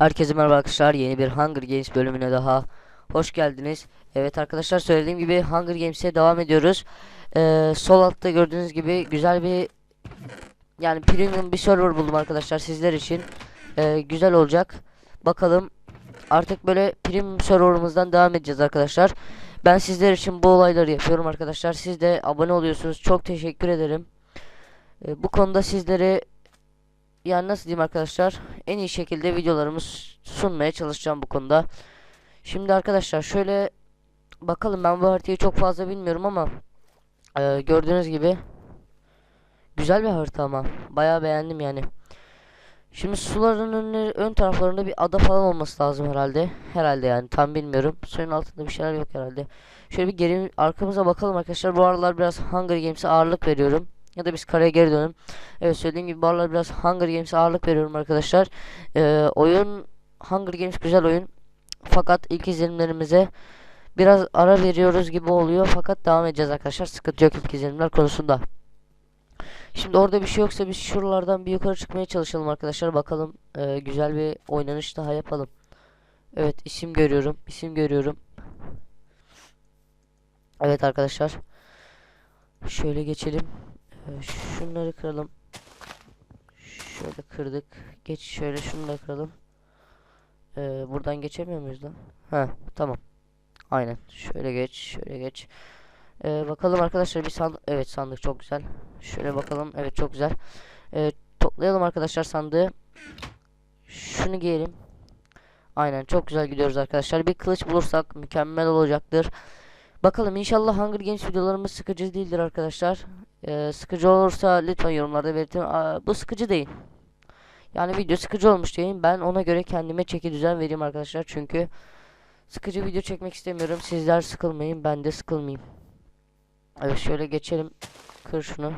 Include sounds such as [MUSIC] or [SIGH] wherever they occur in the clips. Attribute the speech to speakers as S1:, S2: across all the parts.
S1: Herkese merhaba arkadaşlar. Yeni bir Hunger Games bölümüne daha hoş geldiniz. Evet arkadaşlar söylediğim gibi Hunger Games'e devam ediyoruz. Ee, sol altta gördüğünüz gibi güzel bir yani premium bir server buldum arkadaşlar sizler için. Ee, güzel olacak. Bakalım artık böyle premium serverımızdan devam edeceğiz arkadaşlar. Ben sizler için bu olayları yapıyorum arkadaşlar. Siz de abone oluyorsunuz. Çok teşekkür ederim. Ee, bu konuda sizlere yani nasıl diyeyim arkadaşlar en iyi şekilde videolarımı sunmaya çalışacağım bu konuda. Şimdi arkadaşlar şöyle bakalım ben bu haritayı çok fazla bilmiyorum ama e, gördüğünüz gibi güzel bir harita ama bayağı beğendim yani. Şimdi suların önleri, ön taraflarında bir ada falan olması lazım herhalde. Herhalde yani tam bilmiyorum. Suyun altında bir şeyler yok herhalde. Şöyle bir geri arkamıza bakalım arkadaşlar. Bu aralar biraz Hunger Games'e ağırlık veriyorum. Ya da biz karaya geri dönelim. Evet söylediğim gibi bu aralar biraz Hunger Games'e ağırlık veriyorum arkadaşlar. Ee, oyun Hunger Games güzel oyun. Fakat ilk izlenimlerimize biraz ara veriyoruz gibi oluyor. Fakat devam edeceğiz arkadaşlar. Sıkıntı yok ilk izlenimler konusunda. Şimdi orada bir şey yoksa biz şuralardan bir yukarı çıkmaya çalışalım arkadaşlar. Bakalım ee, güzel bir oynanış daha yapalım. Evet isim görüyorum. isim görüyorum. Evet arkadaşlar. Şöyle geçelim. Ee, şunları kıralım. Şöyle kırdık. Geç şöyle şunu da kıralım. Ee, buradan geçemiyor muyuz lan? Ha tamam. Aynen. Şöyle geç, şöyle geç. Ee, bakalım arkadaşlar bir sandık. Evet sandık çok güzel. Şöyle bakalım. Evet çok güzel. Ee, toplayalım arkadaşlar sandığı. Şunu giyelim. Aynen çok güzel gidiyoruz arkadaşlar. Bir kılıç bulursak mükemmel olacaktır. Bakalım inşallah Hunger Games videolarımız sıkıcı değildir arkadaşlar. Ee, sıkıcı olursa lütfen yorumlarda belirtin. Aa, bu sıkıcı değil. Yani video sıkıcı olmuş diyeyim. Ben ona göre kendime çeki düzen vereyim arkadaşlar. Çünkü sıkıcı video çekmek istemiyorum. Sizler sıkılmayın. Ben de sıkılmayayım. Evet şöyle geçelim. Kır şunu.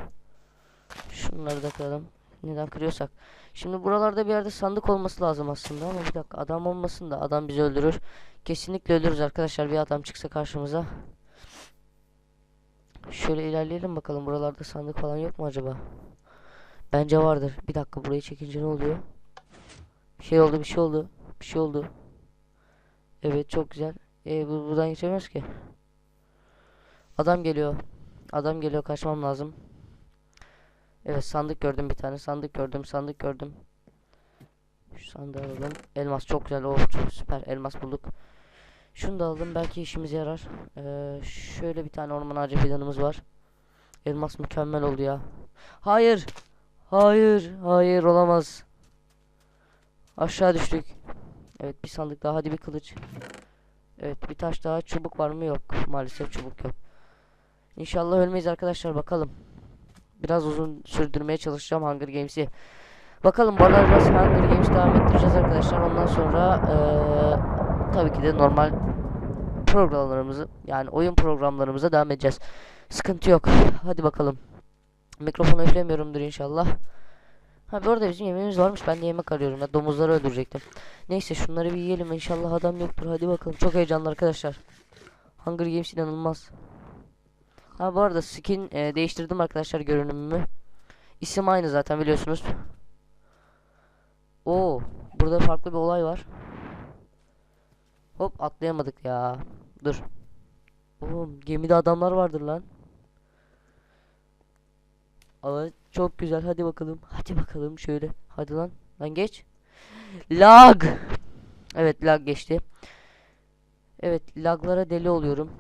S1: Şunları da kıralım. Neden kırıyorsak. Şimdi buralarda bir yerde sandık olması lazım aslında ama bir dakika adam olmasın da adam bizi öldürür. Kesinlikle ölürüz arkadaşlar bir adam çıksa karşımıza. Şöyle ilerleyelim bakalım buralarda sandık falan yok mu acaba? Bence vardır. Bir dakika burayı çekince ne oluyor? Bir şey oldu bir şey oldu. Bir şey oldu. Evet çok güzel. E bu buradan geçemiyoruz ki. Adam geliyor. Adam geliyor kaçmam lazım. Evet sandık gördüm bir tane. Sandık gördüm sandık gördüm. Şu sandığı alalım. Elmas çok güzel. Oh çok süper. Elmas bulduk. Şunu da aldım. Belki işimize yarar. Ee, şöyle bir tane orman ağacı fidanımız var. Elmas mükemmel oldu ya. Hayır. Hayır. Hayır olamaz. Aşağı düştük. Evet bir sandık daha. Hadi bir kılıç. Evet bir taş daha. Çubuk var mı? Yok. Maalesef çubuk yok. İnşallah ölmeyiz arkadaşlar. Bakalım. Biraz uzun sürdürmeye çalışacağım Hunger Games'i. Bakalım biraz Hunger Games devam ettireceğiz arkadaşlar. Ondan sonra eee, tabii ki de normal programlarımızı yani oyun programlarımıza devam edeceğiz. Sıkıntı yok. Hadi bakalım. Mikrofonu üflemiyorumdur inşallah. Ha bu arada bizim yemeğimiz varmış. Ben de yemek arıyorum. Ya domuzları öldürecektim. Neyse şunları bir yiyelim. İnşallah adam yoktur. Hadi bakalım. Çok heyecanlı arkadaşlar. Hunger Games inanılmaz. Ha bu arada skin e, değiştirdim arkadaşlar görünümümü. İsim aynı zaten biliyorsunuz. Oo, burada farklı bir olay var. Hop atlayamadık ya. Dur. Oğlum gemide adamlar vardır lan. Evet çok güzel hadi bakalım. Hadi bakalım şöyle. Hadi lan. Lan geç. Lag. Evet lag geçti. Evet laglara deli oluyorum.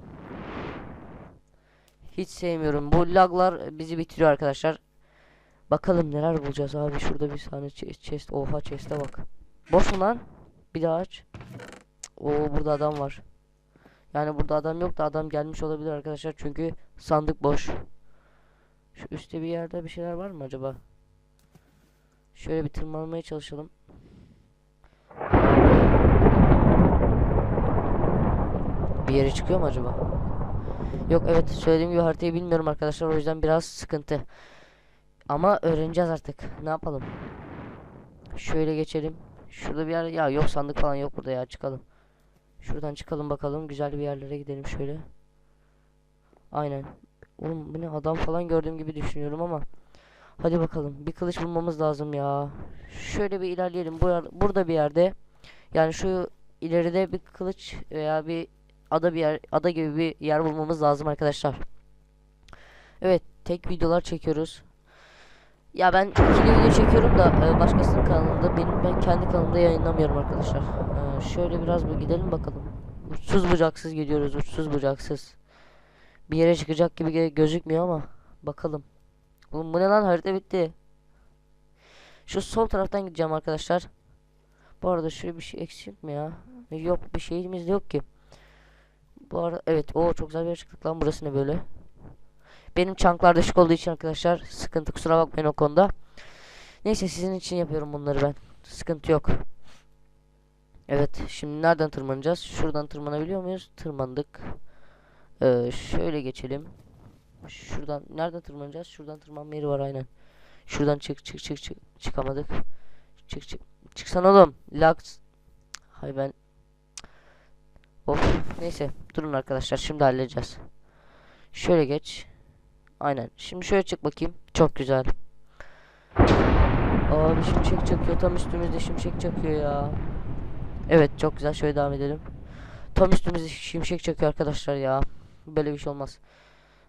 S1: Hiç sevmiyorum. Bu laglar bizi bitiriyor arkadaşlar. Bakalım neler bulacağız abi. Şurada bir che- chest. Oha chest'e bak. Boş mu lan? Bir daha aç. Oo burada adam var. Yani burada adam yok da adam gelmiş olabilir arkadaşlar. Çünkü sandık boş. Şu üstte bir yerde bir şeyler var mı acaba? Şöyle bir tırmanmaya çalışalım. Bir yere çıkıyor mu acaba? Yok evet söylediğim gibi haritayı bilmiyorum arkadaşlar o yüzden biraz sıkıntı. Ama öğreneceğiz artık. Ne yapalım? Şöyle geçelim. Şurada bir yer ya yok sandık falan yok burada ya çıkalım. Şuradan çıkalım bakalım güzel bir yerlere gidelim şöyle. Aynen. Oğlum bu ne adam falan gördüğüm gibi düşünüyorum ama. Hadi bakalım bir kılıç bulmamız lazım ya. Şöyle bir ilerleyelim. Burada bir yerde Yani şu ileride bir kılıç veya bir ada bir yer, ada gibi bir yer bulmamız lazım arkadaşlar. Evet, tek videolar çekiyoruz. Ya ben ikili video çekiyorum da e, başkasının kanalında benim ben kendi kanalımda yayınlamıyorum arkadaşlar. Şöyle biraz bir gidelim bakalım. Uçsuz bucaksız gidiyoruz, uçsuz bucaksız. Bir yere çıkacak gibi gözükmüyor ama bakalım. Oğlum bu ne lan harita bitti. Şu sol taraftan gideceğim arkadaşlar. Bu arada şöyle bir şey eksik mi ya? Yok bir şeyimiz yok ki. Bu arada evet o çok güzel bir çıktık lan burası ne böyle? Benim çanklar düşük olduğu için arkadaşlar sıkıntı kusura bakmayın o konuda. Neyse sizin için yapıyorum bunları ben. Sıkıntı yok. Evet şimdi nereden tırmanacağız? Şuradan tırmanabiliyor muyuz? Tırmandık. Ee, şöyle geçelim. Şuradan nereden tırmanacağız? Şuradan tırmanma yeri var aynen. Şuradan çık çık çık çık çıkamadık. Çık çık. Çıksan oğlum. Laks. Hay ben. Of. Neyse. Durun arkadaşlar. Şimdi halledeceğiz. Şöyle geç. Aynen. Şimdi şöyle çık bakayım. Çok güzel. Abi şimşek çakıyor. Tam üstümüzde şimşek çakıyor ya. Evet çok güzel. Şöyle devam edelim. Tam üstümüzde şimşek çakıyor arkadaşlar ya. Böyle bir şey olmaz.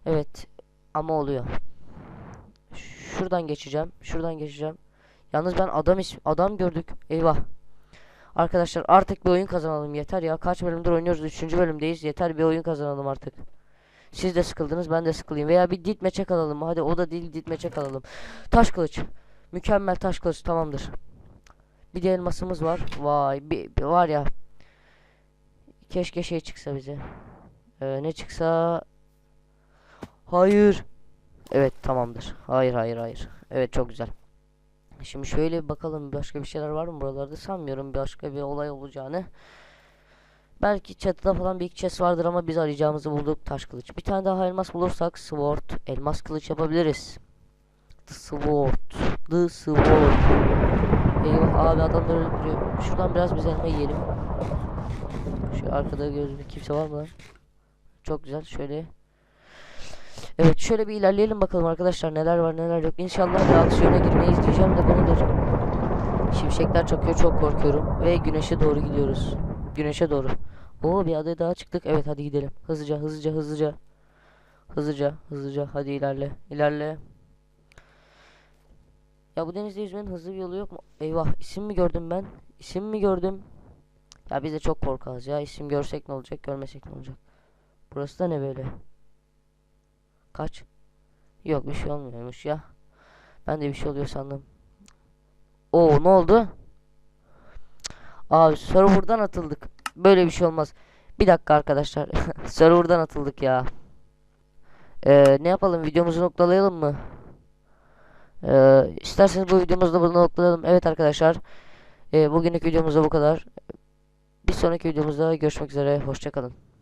S1: Evet. Ama oluyor. Şuradan geçeceğim. Şuradan geçeceğim. Yalnız ben adam is adam gördük. Eyvah. Arkadaşlar artık bir oyun kazanalım yeter ya. Kaç bölümdür oynuyoruz? 3. bölümdeyiz. Yeter bir oyun kazanalım artık. Siz de sıkıldınız ben de sıkılayım. Veya bir ditmeçe alalım. Hadi o da değil ditmeçe alalım. Taş kılıç. Mükemmel taş kılıç tamamdır. Bir de elmasımız var. Vay bir, bir var ya. Keşke şey çıksa bize. Ee, ne çıksa. Hayır. Evet tamamdır. Hayır hayır hayır. Evet çok güzel. Şimdi şöyle bir bakalım başka bir şeyler var mı buralarda sanmıyorum başka bir olay olacağını. Belki çatıda falan bir iki chest vardır ama biz arayacağımızı bulduk taş kılıç. Bir tane daha elmas bulursak sword elmas kılıç yapabiliriz. The sword. The sword. Eyvah abi adamları öldürüyor. Şuradan biraz biz elma yiyelim. Şu arkada gözümde kimse var mı lan? Çok güzel şöyle. Evet şöyle bir ilerleyelim bakalım arkadaşlar neler var neler yok. İnşallah bir aksiyona girmeyiz diyeceğim de bu nedir? Şimşekler çakıyor çok korkuyorum ve güneşe doğru gidiyoruz. Güneşe doğru. Oo bir adaya daha çıktık. Evet hadi gidelim. Hızlıca hızlıca hızlıca. Hızlıca hızlıca hadi ilerle. İlerle. Ya bu denizde yüzmenin hızlı bir yolu yok mu? Eyvah isim mi gördüm ben? İsim mi gördüm? Ya biz de çok korkağız ya. İsim görsek ne olacak görmesek ne olacak? Burası da ne böyle? Kaç? Yok bir şey olmuyormuş ya. Ben de bir şey oluyor sandım. Oo ne oldu? Abi serverdan atıldık. Böyle bir şey olmaz. Bir dakika arkadaşlar. [LAUGHS] serverdan atıldık ya. Ee, ne yapalım? Videomuzu noktalayalım mı? Ee, isterseniz bu videomuzu da burada noktalayalım. Evet arkadaşlar. Ee, bugünlük videomuz da bu kadar. Bir sonraki videomuzda görüşmek üzere. Hoşçakalın.